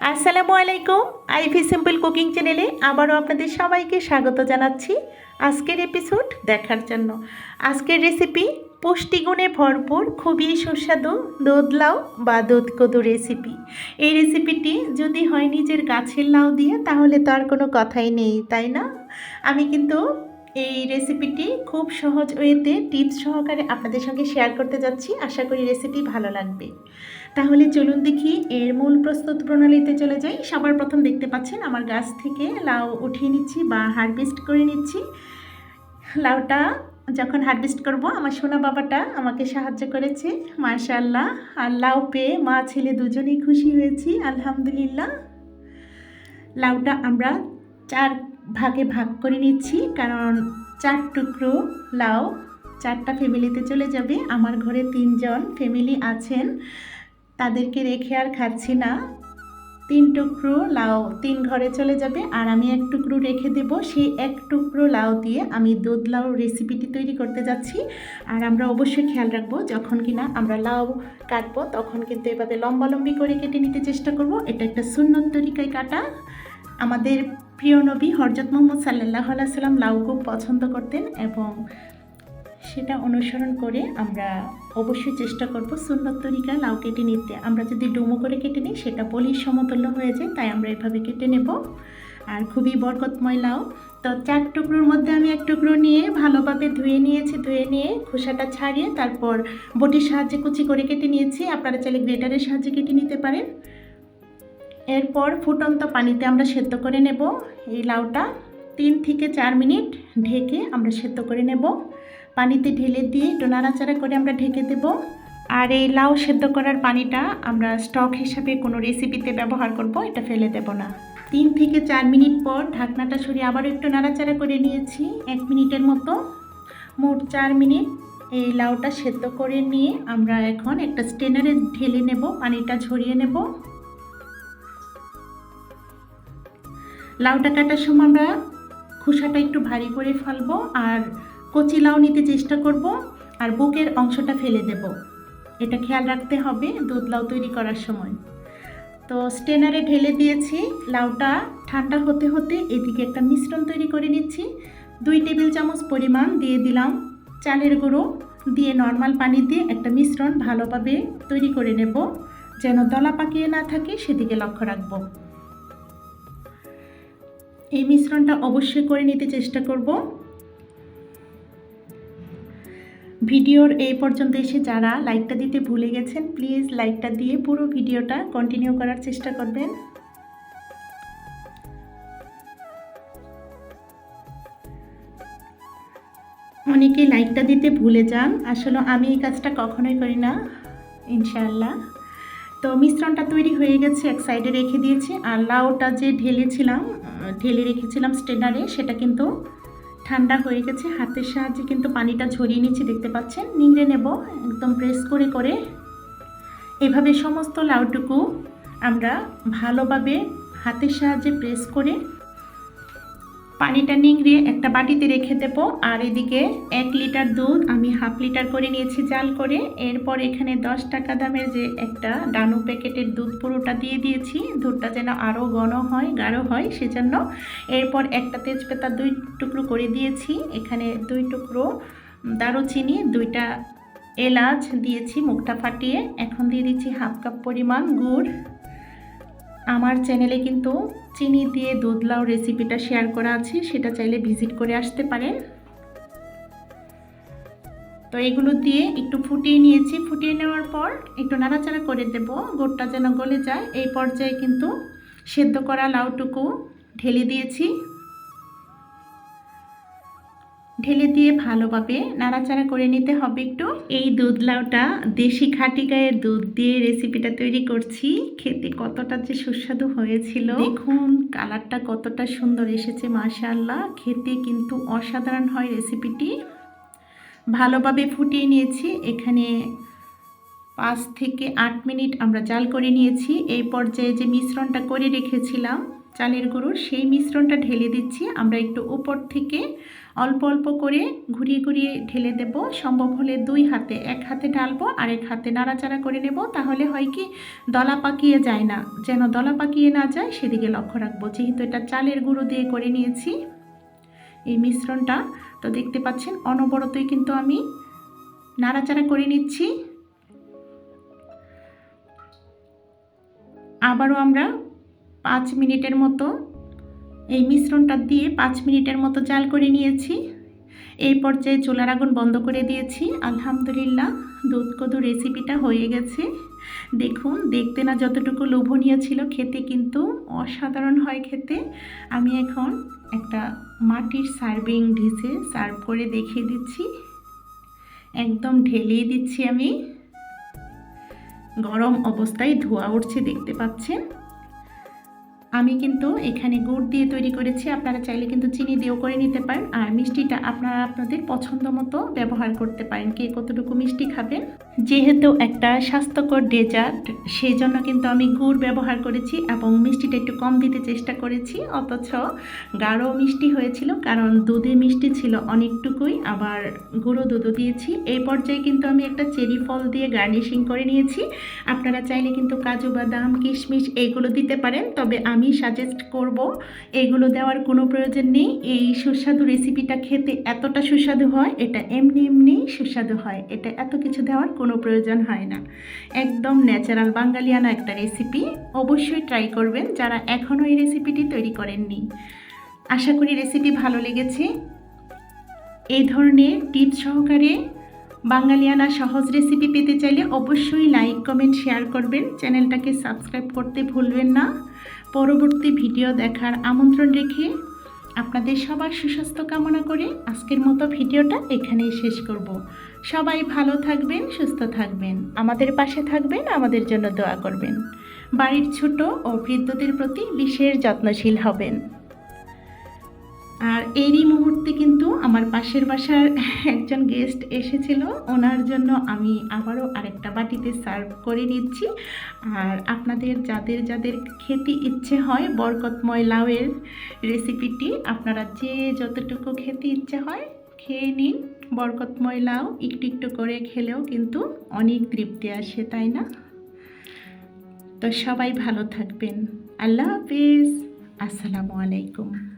আসসালামু আলাইকুম, ivy simple cooking চ্যানেলে আবারও আপনাদের সবাইকে স্বাগত জানাচ্ছি আজকের এপিসোড দেখার জন্য। আজকের রেসিপি পুষ্টিগুণে ভরপুর, খুবই সুস্বাদু দুধ লাউ বা দুধ কদু রেসিপি এই রেসিপিটি যদি হয় নিজের গাছের লাউ দিয়ে, তাহলে তো আর কোনো কথাই নেই, তাই না? আমি কিন্তু এই রেসিপিটি খুব সহজ ওয়েতে টিপস সহকারে আপনাদের সঙ্গে শেয়ার করতে যাচ্ছি। আশা করি রেসিপি ভালো লাগবে। তাহলে চলুন দেখি এর মূল প্রস্তুত প্রণালীতে চলে যাই। সবার প্রথম দেখতে পাচ্ছেন, আমার গাছ থেকে লাউ উঠিয়ে নিচ্ছি বা হারভেস্ট করে নিচ্ছি। লাউটা যখন হারভেস্ট করব, আমার সোনা বাবাটা আমাকে সাহায্য করেছে। মার্শাল্লাহ আর লাউ পেয়ে মা, ছেলে দুজনেই খুশি হয়েছি, আলহামদুলিল্লাহ। লাউটা আমরা চার ভাগে ভাগ করে নিচ্ছি, কারণ চার টুকরো লাউ, চারটা ফ্যামিলিতে চলে যাবে। আমার ঘরে তিনজন ফ্যামিলি আছেন, তাদেরকে রেখে আর খাচ্ছি না। তিন টুকরো লাউ তিন ঘরে চলে যাবে, আর আমি এক টুকরো রেখে দেব। সেই এক টুকরো লাউ দিয়ে আমি দুধ লাউ রেসিপিটি তৈরি করতে যাচ্ছি। আর আমরা অবশ্যই খেয়াল রাখব, যখন কিনা আমরা লাউ কাটবো, তখন কিন্তু এভাবে লম্বালম্বি করে কেটে নিতে চেষ্টা করব। এটা একটা সুন্নত তরিকায় কাটা। আমাদের প্রিয় নবী হরজত মোহাম্মদ সাল্লাহ সাল্লাম লাউ খুব পছন্দ করতেন এবং সেটা অনুসরণ করে আমরা অবশ্যই চেষ্টা করব সুন্নত তরিকা লাউ কেটে নিতে। আমরা যদি ডুমো করে কেটে নিই, সেটা পলির সমতুল্য হয়ে যায়, তাই আমরা এভাবে কেটে নেব। আর খুবই বরকতময় লাউ। তো চার টুকরোর মধ্যে আমি এক টুকরো নিয়ে ভালোভাবে ধুয়ে নিয়েছি, ধুয়ে নিয়ে খোসাটা ছাড়িয়ে তারপর বটির সাহায্যে কুচি করে কেটে নিয়েছি। আপনারা চাইলে গ্রেটারের সাহায্যে কেটে নিতে পারেন। এরপর ফুটন্ত পানিতে আমরা সেদ্ধ করে নেব। এই লাউটা তিন থেকে চার মিনিট ঢেকে আমরা সেদ্ধ করে নেব। পানিতে ঢেলে দিয়ে একটু নাড়াচাড়া করে আমরা ঢেকে দেব। আর এই লাউ সেদ্ধ করার পানিটা আমরা স্টক হিসাবে কোনো রেসিপিতে ব্যবহার করব, এটা ফেলে দেব না। তিন থেকে চার মিনিট পর ঢাকনাটা সরিয়ে আবারও একটু নাড়াচাড়া করে নিয়েছি, এক মিনিটের মতো। মোট চার মিনিট এই লাউটা সেদ্ধ করে নিয়ে আমরা এখন একটা স্টেনারে ঢেলে নেব, পানিটা ঝরিয়ে নেব। লাউটা কাটার সময় আমরা খোসাটা একটু ভারী করে ফেলব আর কচি লাউ নিতে চেষ্টা করব আর বুকের অংশটা ফেলে দেব। এটা খেয়াল রাখতে হবে দুধ লাউ তৈরি করার সময়। তো স্টেনারে ঢেলে দিয়েছি, লাউটা ঠান্ডা হতে হতে এদিকে একটা মিশ্রণ তৈরি করে নিচ্ছি। দুই টেবিল চামচ পরিমাণ দিয়ে দিলাম। চালের গুঁড়ো দিয়ে নর্মাল পানি দিয়ে একটা মিশ্রণ ভালোভাবে তৈরি করে নেব। যেন দলা পাকিয়ে না থাকে, সেদিকে লক্ষ্য রাখব। এই মিশ্রণটা অবশ্যই করে নিতে চেষ্টা করব। ভিডিওর এই পর্যন্ত এসে যারা লাইকটা দিতে ভুলে গেছেন, প্লিজ লাইকটা দিয়ে পুরো ভিডিওটা কন্টিনিউ করার চেষ্টা করবেন। অনেকে লাইকটা দিতে ভুলে যান, আসলে আমি এই কাজটা কখনোই করি না, ইনশাআল্লাহ। তো মিশ্রণটা তৈরি হয়ে গেছে, এক সাইডে রেখে দিয়েছি, আর লাউটা যে ঢেলেছিলাম ঢেলে রেখেছিলাম স্টেনারে সেটা কিন্তু ঠান্ডা হয়ে গেছে, হাতের সাহায্যে কিন্তু পানিটা ঝরিয়ে নিচ্ছি দেখতে পাচ্ছেন? নিংড়ে নেব, একদম প্রেস করে করে। এভাবে সমস্ত লাউটুকু আমরা ভালোভাবে হাতের সাহায্যে প্রেস করে পানিটা নিংড়িয়ে একটা বাটিতে রেখে দেব। আর এদিকে এক লিটার দুধ আমি হাফ লিটার করে নিয়েছি জাল করে। এরপর এখানে দশ টাকা দামের যে একটা ডানু প্যাকেটের দুধ পুরোটা দিয়ে দিয়েছি। দুধটা যেন আরও ঘন হয়, গাঢ় হয় সেজন্য। এরপর একটা তেজপাতা দুই টুকরো করে দিয়েছি। এখানে দুই টুকরো দারুচিনি, দুইটা এলাচ দিয়েছি মুখটা ফাটিয়ে। এখন দিয়ে দিচ্ছি হাফ কাপ পরিমাণ গুড়। আমার চ্যানেলে কিন্তু চিনি দিয়ে দুধ লাউ রেসিপিটা শেয়ার করা আছে, সেটা চাইলে ভিজিট করে আসতে পারেন। তো এগুলো দিয়ে একটু ফুটিয়ে নিয়েছি। ফুটিয়ে নেওয়ার পর একটু নাড়াচাড়া করে দেব, গোটটা যেন গলে যায়। এই পর্যায়ে কিন্তু সেদ্ধ করা লাউটুকু ঢেলে দিয়েছি। ঢেলে দিয়ে ভালোভাবে নাড়াচাড়া করে নিতে হবে একটু। এই দুধ লাউটা দেশি খাটি গায়ের দুধ দিয়ে রেসিপিটা তৈরি করছি। খেতে কতটা যে সুস্বাদু হয়েছিল। দেখুন, কালারটা কতটা সুন্দর এসেছে মাশাল্লাহ খেতে কিন্তু অসাধারণ হয় রেসিপিটি। ভালোভাবে ফুটিয়ে নিয়েছি। এখানে পাঁচ থেকে আট মিনিট আমরা জাল করে নিয়েছি। এই পর্যায়ে যে মিশ্রণটা করে রেখেছিলাম চালের গুঁড়োর সেই মিশ্রণটা ঢেলে দিচ্ছি। আমরা একটু উপর থেকে অল্প অল্প করে ঘুরিয়ে ঘুরিয়ে ঢেলে দেব। সম্ভব হলে দুই হাতে, এক হাতে ঢালবো আর এক হাতে নাড়াচাড়া করে নেব। তাহলে হয় কি, দলা পাকিয়ে যায় না। যেন দলা পাকিয়ে না যায়, সেদিকে লক্ষ্য রাখব। যেহেতু এটা চালের গুঁড়ো দিয়ে করে নিয়েছি এই মিশ্রণটা, তো দেখতে পাচ্ছেন অনবরতই কিন্তু আমি নাড়াচাড়া করে নিচ্ছি। আবারও আমরা পাঁচ মিনিটের মতো। এই মিশ্রণটা দিয়ে পাঁচ মিনিটের মতো জাল করে নিয়েছি। এই পর্যায়ে চুলার আগুন বন্ধ করে দিয়েছি। আলহামদুলিল্লাহ দুধ কদু রেসিপিটা হয়ে গেছে। দেখুন, দেখতে না যতটুকু লোভনীয় ছিল খেতে কিন্তু অসাধারণ হয় খেতে। আমি এখন একটা মাটির সার্ভিং ডিশে সার্ভ করে দেখিয়ে দিচ্ছি। একদম ঢেলিয়ে দিচ্ছি আমি। গরম অবস্থায় ধোয়া উঠছে, দেখতে পাচ্ছেন? আমি কিন্তু এখানে গুড় দিয়ে তৈরি করেছি। আপনারা চাইলে কিন্তু চিনি দিয়েও করে নিতে পারেন। আর মিষ্টিটা আপনারা আপনাদের পছন্দ মতো ব্যবহার করতে পারেন। কে কতটুকু মিষ্টি খাবেন? যেহেতু একটা স্বাস্থ্যকর ডেজার্ট সেই জন্য কিন্তু আমি গুড় ব্যবহার করেছি এবং মিষ্টিটা একটু কম দিতে চেষ্টা করেছি। অথচ গাঢ় মিষ্টি হয়েছিল, কারণ দুধে মিষ্টি ছিল অনেকটুকুই, আবার গুঁড়ো দুধও দিয়েছি। এই পর্যায়ে কিন্তু আমি একটা চেরি ফল দিয়ে গার্নিশিং করে নিয়েছি। আপনারা চাইলে কিন্তু কাজু, বাদাম, কিশমিশ এইগুলো দিতে পারেন, তবে আমি সাজেস্ট করব এগুলো দেওয়ার কোনো প্রয়োজন নেই। এই সুস্বাদু রেসিপিটা খেতে এতটা সুস্বাদু হয়, এটা এমনি এমনি সুস্বাদু হয়। এটা এত কিছু দেওয়ার কোনো প্রয়োজন হয় না। একদম ন্যাচারাল বাঙালিয়ানা একটা রেসিপি অবশ্যই ট্রাই করবেন যারা এখনও এই রেসিপিটি তৈরি করেননি। আশা করি রেসিপি ভালো লেগেছে। এই ধরনের টিপস সহকারে বাঙালিয়ানা সহজ রেসিপি পেতে চাইলে অবশ্যই লাইক কমেন্ট শেয়ার করবেন। চ্যানেলটাকে সাবস্ক্রাইব করতে ভুলবেন না। পরবর্তী ভিডিও দেখার আমন্ত্রণ রেখে আপনাদের সবার সুস্বাস্থ্য কামনা করে আজকের মতো ভিডিওটা এখানেই শেষ করব। সবাই ভালো থাকবেন, সুস্থ থাকবেন। আমাদের পাশে থাকবেন, আমাদের জন্য দোয়া করবেন। বাড়ির ছোট ও বৃদ্ধদের প্রতি বিশেষ যত্নশীল হবেন। আর এরই মুহূর্তে কিন্তু আমার পাশের বাসার একজন গেস্ট এসেছিল। ওনার জন্য আমি আবারও আরেকটা বাটিতে সার্ভ করে নিচ্ছি। আর আপনাদের যাদের যাদের খেতে ইচ্ছে হয় বরকতময় লাউয়ের রেসিপিটি, আপনারা যে যতটুকু খেতে ইচ্ছে হয় খেয়ে নিন। বরকতময় লাউ একটু একটু করে খেলেও কিন্তু অনেক তৃপ্তি আসে, তাই না? তো সবাই ভালো থাকবেন। আল্লাহ হাফিজ। আসসালামু আলাইকুম।